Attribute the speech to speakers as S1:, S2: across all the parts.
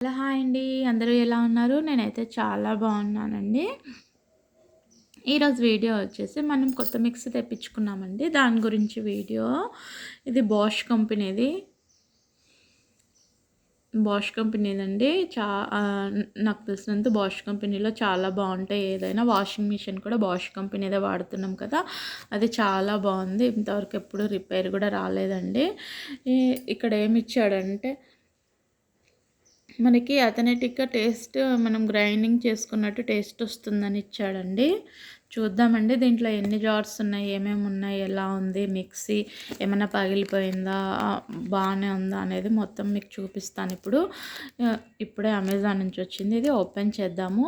S1: Hello hi అండి. అందరూ ఎలా ఉన్నారు? నేనైతే చాలా బాగున్నానండి. ఈరోజు వీడియో వచ్చేసి మనం కొత్త మిక్సీ తెప్పించుకున్నామండి. దాని గురించి వీడియో. ఇది బాష్ కంపెనీది. బాష్ కంపెనీదండి. చా నాకు తెలిసినంత బాష్ కంపెనీలో చాలా బాగుంటాయి. ఏదైనా వాషింగ్ మిషన్ కూడా బాష్ కంపెనీదే వాడుతున్నాం కదా. అది చాలా బాగుంది. ఇంతవరకు ఎప్పుడు రిపేర్ కూడా రాలేదండి. ఇక్కడ ఏమి ఇచ్చాడంటే మనకి అథెనెటిక్గా టేస్ట్ మనం గ్రైండింగ్ చేసుకున్నట్టు టేస్ట్ వస్తుందని ఇచ్చాడండి. చూద్దామండి దీంట్లో ఎన్ని జార్స్ ఉన్నాయి ఏమేమి ఉన్నాయి ఎలా ఉంది మిక్సీ ఏమైనా పగిలిపోయిందా బాగానే ఉందా అనేది మొత్తం మీకు చూపిస్తాను ఇప్పుడు. ఇప్పుడే అమెజాన్ నుంచి వచ్చింది ఇది ఓపెన్ చేద్దాము.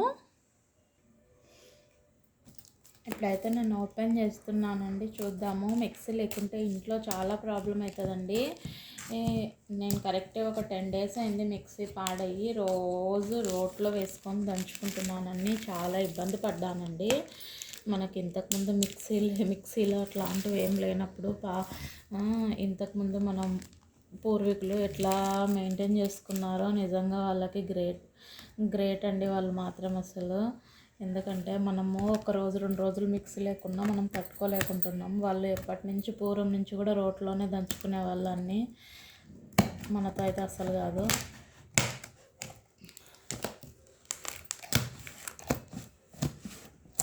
S1: ఇప్పుడైతే నేను ఓపెన్ చేస్తున్నానండి. చూద్దాము. మిక్సీ లేకుంటే ఇంట్లో చాలా ప్రాబ్లం అవుతుందండి. నేను కరెక్ట్గా ఒక టెన్ డేస్ అయింది మిక్సీ పాడయ్యి రోజు రోట్లో వేసుకొని దంచుకుంటున్నానని చాలా ఇబ్బంది పడ్డానండి. మనకి ఇంతకుముందు మిక్సీలు మిక్సీలు అట్లాంటివి ఏం లేనప్పుడు పా ఇంతకుముందు మనం పూర్వీకులు ఎట్లా మెయింటైన్ చేసుకున్నారో నిజంగా వాళ్ళకి గ్రేట్ గ్రేట్ అండి వాళ్ళు మాత్రం అసలు. ఎందుకంటే మనము ఒక రోజు రెండు రోజులు మిక్సీ లేకుండా మనం తట్టుకోలేకుంటున్నాం. వాళ్ళు ఎప్పటి నుంచి పూర్వం నుంచి కూడా రోట్లోనే దంచుకునే వాళ్ళని మనతో అయితే అసలు కాదు.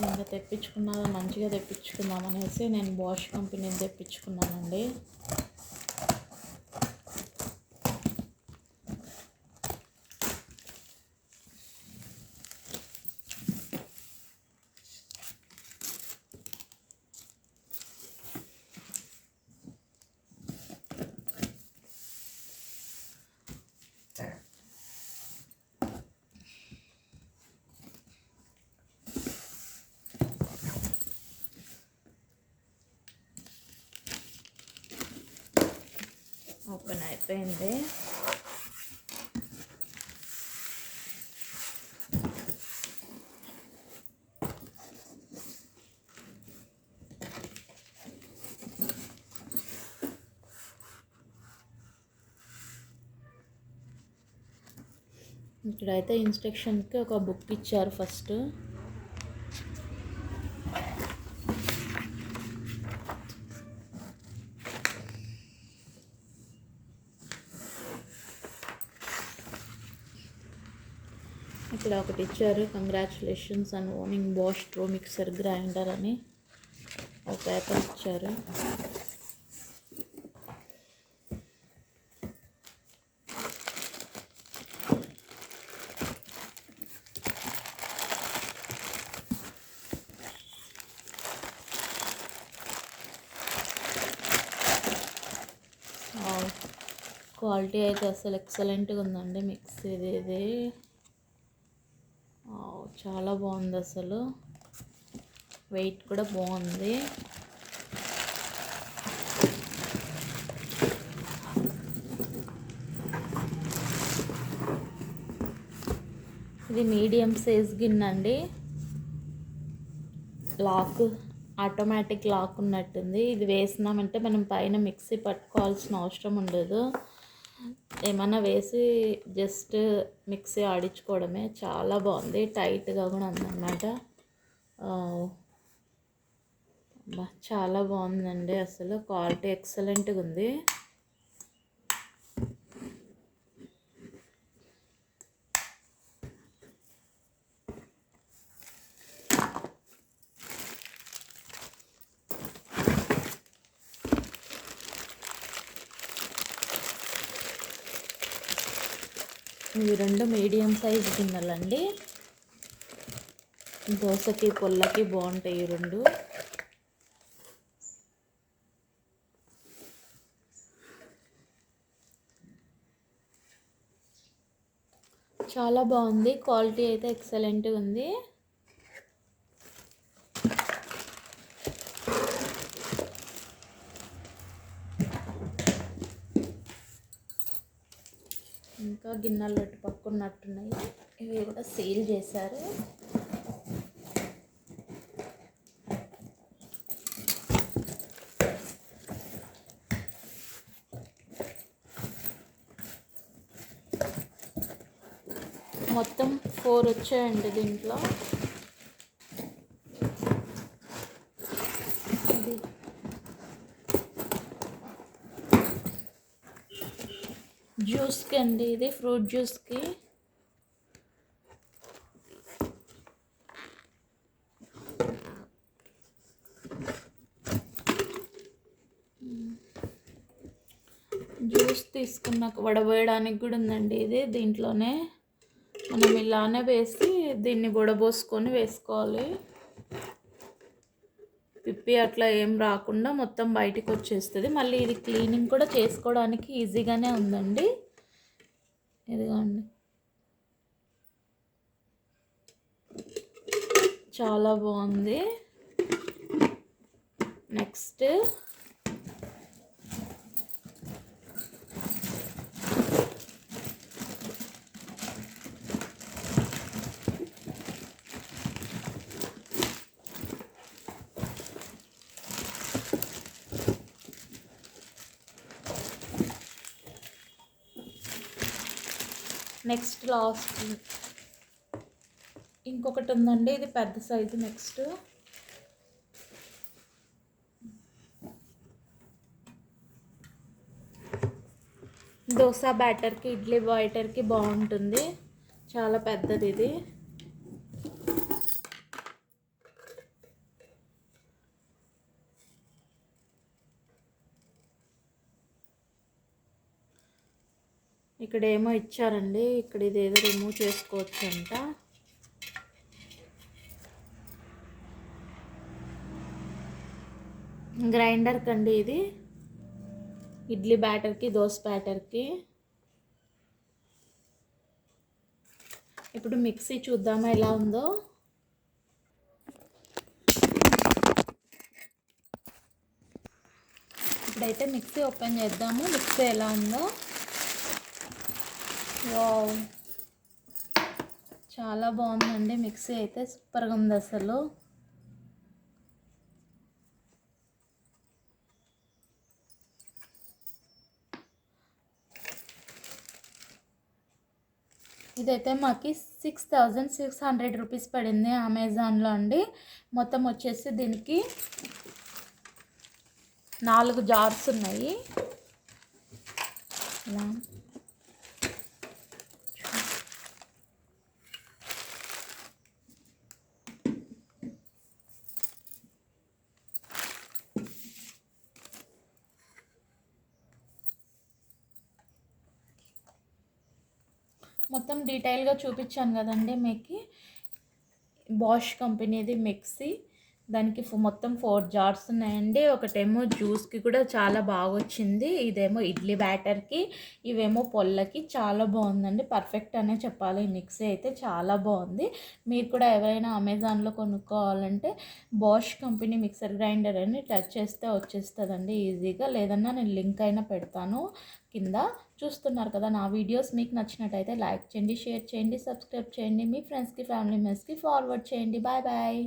S1: ఇంకా తెప్పించుకున్నా మంచిగా తెప్పించుకుందాం అనేసి నేను బాష్ కంపెనీని తెప్పించుకున్నానండి. ఓపెన్ అయిపోయింది. ఇక్కడైతే ఇన్స్ట్రక్షన్కి ఒక బుక్ ఇచ్చారు ఫస్ట్ ఇక్కడ ఒకటి ఇచ్చారు congratulations and owning Bosch true mixer grinder అని ఒక పేపర్ ఇచ్చారు. క్వాలిటీ అయితే అసలు ఎక్సలెంట్గా ఉందండి మిక్సీ ఇది ఇది చాలా బాగుంది అసలు. వెయిట్ కూడా బాగుంది. ఇది మీడియం సైజ్ గిన్నె అండి లాక్ ఆటోమేటిక్ లాక్ ఉన్నట్టుంది. ఇది వేసినామంటే మనం పైన మిక్సీ పట్టుకోవాల్సిన అవసరం ఉండదు. ఏమన్నా వేసి జస్ట్ మిక్సీ ఆడించుకోవడమే చాలా బాగుంది. టైట్గా కూడా ఉందన్నమాట. చాలా బాగుందండి అసలు. క్వాలిటీ ఎక్సలెంట్గా ఉంది. ఇవి రెండు మీడియం సైజ్ గిన్నెలండి. దోశకి పొల్లకి బాగుంటాయి ఈ రెండు. చాలా బాగుంది. క్వాలిటీ అయితే ఎక్సలెంట్గా ఉంది. ఇంకా గిన్నెలు అటు పక్క ఉన్నట్టున్నాయి ఇవి కూడా సేల్ చేశారు. మొత్తం ఫోర్ వచ్చాయండి దీంట్లో ఇది జ్యూస్కి అండి ఇది ఫ్రూట్ జ్యూస్కి. జ్యూస్ తీసుకున్నాక వడబోయడానికి కూడా ఉందండి ఇది దీంట్లోనే. మనం ఇలానే వేసి దీన్ని వడబోసుకొని వేసుకోవాలి. చెప్పి అట్లా ఏం రాకుండా మొత్తం బయటికి వచ్చేస్తుంది. మళ్ళీ ఇది క్లీనింగ్ కూడా చేసుకోవడానికి ఈజీగానే ఉందండి. ఇదిగోండి. చాలా బాగుంది. నెక్స్ట్ నెక్స్ట్ లాస్ట్ ఇంకొకటి ఉందండి ఇది పెద్ద సైజు నెక్స్ట్ దోశ బ్యాటర్కి ఇడ్లీ బాయిటర్కి బాగుంటుంది. చాలా పెద్దది ఇది. ఇక్కడ ఏమో ఇచ్చారండి. ఇక్కడ ఇది ఏదో రిమూవ్ చేసుకోవచ్చు అంట గ్రైండర్ కండి ఇది. ఇడ్లీ బ్యాటర్కి దోశ బ్యాటర్కి. ఇప్పుడు మిక్సీ చూద్దామా ఎలా ఉందో. ఇప్పుడైతే మిక్సీ ఓపెన్ చేద్దాము. మిక్సీ ఎలా ఉందో. వావ్ చాలా బాగుందండి. మిక్సీ అయితే సూపర్గా ఉంది అసలు. ఇదైతే మాకు six thousand six hundred rupees పడింది అమెజాన్లో అండి. మొత్తం వచ్చేసి దీనికి నాలుగు జార్స్ ఉన్నాయి. ఇలా. మొత్తం డీటెయిల్గా చూపించాను కదండి మీకు. బాష్ కంపెనీది మిక్సీ దానికి మొత్తం ఫోర్ జార్స్ ఉన్నాయండి. ఒకటేమో జ్యూస్కి కూడా చాలా బాగా వచ్చింది ఇదేమో ఇడ్లీ బ్యాటర్కి ఇవేమో పొల్లకి చాలా బాగుందండి. పర్ఫెక్ట్ అనే చెప్పాలి. ఈ మిక్సీ అయితే చాలా బాగుంది. మీరు కూడా ఎవరైనా అమెజాన్లో కొనుక్కోవాలంటే బాష్ కంపెనీ మిక్సర్ గ్రైండర్ అని టచ్ చేస్తే వచ్చేస్తుందండి ఈజీగా లేదన్నా నేను లింక్ అయినా పెడతాను. కింద చూస్తున్నారు కదా నా వీడియోస్ మీకు నచ్చినట్టయితే లైక్ చేయండి షేర్ చేయండి సబ్స్క్రైబ్ చేయండి మీ ఫ్రెండ్స్కి ఫ్యామిలీ మెంబర్స్కి ఫార్వర్డ్ చేయండి. Bye bye